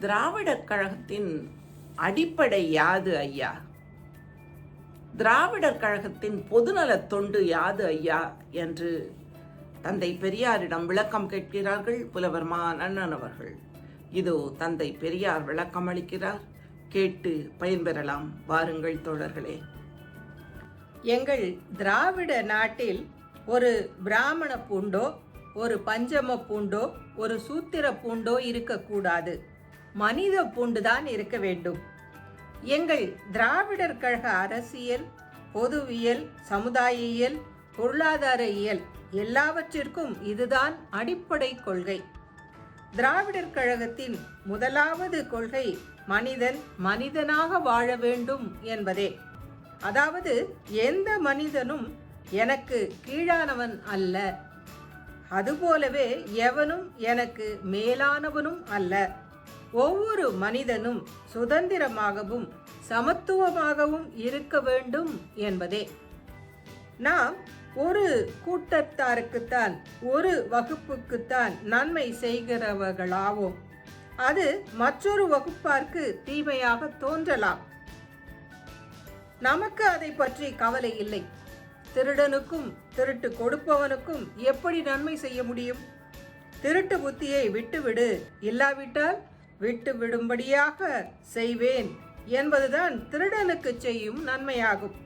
திராவிடர் கழகத்தின் அடிப்படை யாது ஐயா? திராவிடர் கழகத்தின் பொதுநலத் தொண்டு யாது ஐயா என்று தந்தை பெரியாரிடம் விளக்கம் கேட்கிறார்கள் புலவர் மா அண்ணன் அவர்கள். இதோ தந்தை பெரியார் விளக்கம் அளிக்கிறார். கேட்டு பயன்பெறலாம் வாருங்கள் தோழர்களே. எங்கள் திராவிட நாட்டில் ஒரு பிராமண பூண்டோ ஒரு பஞ்சம பூண்டோ ஒரு சூத்திர பூண்டோ இருக்கக்கூடாது. மனித பூண்டுதான் இருக்க வேண்டும். எங்கள் திராவிடர் கழக அரசியல் பொதுவியல் சமுதாயியல் பொருளாதார இயல் எல்லாவற்றிற்கும் இதுதான் அடிப்படை கொள்கை. திராவிடர் கழகத்தின் முதலாவது கொள்கை மனிதன் மனிதனாக வாழ வேண்டும் என்பதே. அதாவது எந்த மனிதனும் எனக்கு கீழானவன் அல்ல. அதுபோலவே எவனும் எனக்கு மேலானவனும் அல்ல. ஒவ்வொரு மனிதனும் சுதந்திரமாகவும் சமத்துவமாகவும் இருக்க வேண்டும் என்பதே. நாம் ஒரு கூட்டத்தாருக்குத்தான் ஒரு வகுப்புக்குத்தான் நன்மை செய்கிறவர்களாவோம். அது மற்றொரு வகுப்பார்க்கு தீமையாக தோன்றலாம். நமக்கு அதை பற்றி கவலை இல்லை. திருடனுக்கும் திருட்டு கொடுப்பவனுக்கும் எப்படி நன்மை செய்ய முடியும்? திருட்டு புத்தியை விட்டுவிடு. இல்லாவிட்டால் விட்டு விடும்படியாக செய்வேன் என்பதுதான் திருடனுக்கு செய்யும் நன்மையாகும்.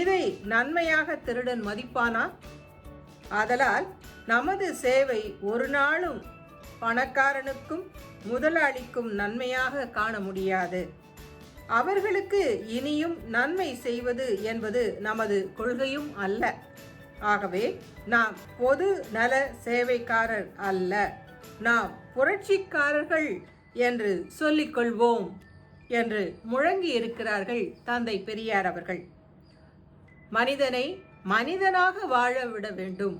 இதை நன்மையாக திருடன் மதிப்பானா? ஆதலால் நமது சேவை ஒரு நாளும் பணக்காரனுக்கும் முதலாளிக்கும் நன்மையாக காண முடியாது. அவர்களுக்கு இனியும் நன்மை செய்வது என்பது நமது கொள்கையும் அல்ல. ஆகவே நாம் பொது நல சேவைக்காரர் அல்ல. நாம் புரட்சிக்காரர்கள் என்று சொல்லிக்கொள்வோம் என்று முழங்கி இருக்கிறார்கள் தந்தை பெரியார் அவர்கள். மனிதனை மனிதனாக வாழ விட வேண்டும்.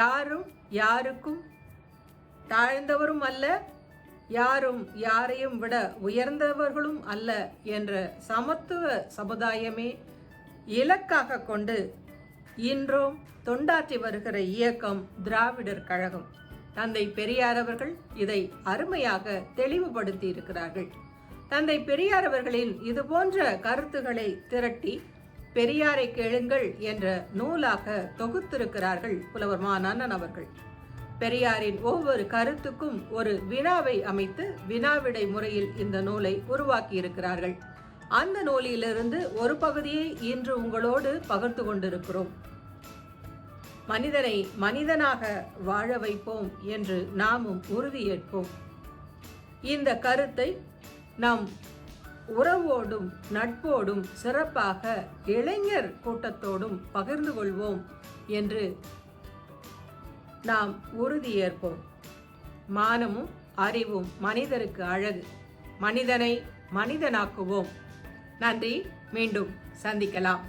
யாரும் யாருக்கும் தாழ்ந்தவரும் அல்ல யாரும் யாரையும் விட உயர்ந்தவர்களும் அல்ல என்ற சமத்துவ சமுதாயமே இலக்காக கொண்டு இன்றும் தொண்டாற்றி வருகிற இயக்கம் திராவிடர் கழகம். தந்தை பெரியார் அவர்கள் இதை அருமையாக தெளிவுபடுத்தி இருக்கிறார்கள் தந்தை பெரியார் அவர்களின் இது போன்ற கருத்துக்களை திரட்டி பெரியாரை கேளுங்கள் என்ற நூலாக தொகுத்திருக்கிறார்கள் புலவர் மானன் அவர்கள். பெரியாரின் ஒவ்வொரு கருத்துக்கும் ஒரு வினாவை அமைத்து வினாவிடை முறையில் இந்த நூலை உருவாக்கி இருக்கிறார்கள் அந்த நூலிலிருந்து ஒரு பகுதியை இன்று உங்களோடு பகிர்ந்து கொண்டிருக்கிறோம். மனிதனை மனிதனாக வாழ வைப்போம் என்று நாமும் உறுதியேற்போம் இந்த கருத்தை நாம் உறவோடும் நட்போடும் சிறப்பாக இளைஞர் கூட்டத்தோடும் பகிர்ந்து கொள்வோம் என்று நாம் உறுதியேற்போம் மானமும் அறிவும் மனிதருக்கு அழகு. மனிதனை மனிதனாக்குவோம். நன்றி. மீண்டும் சந்திக்கலாம்.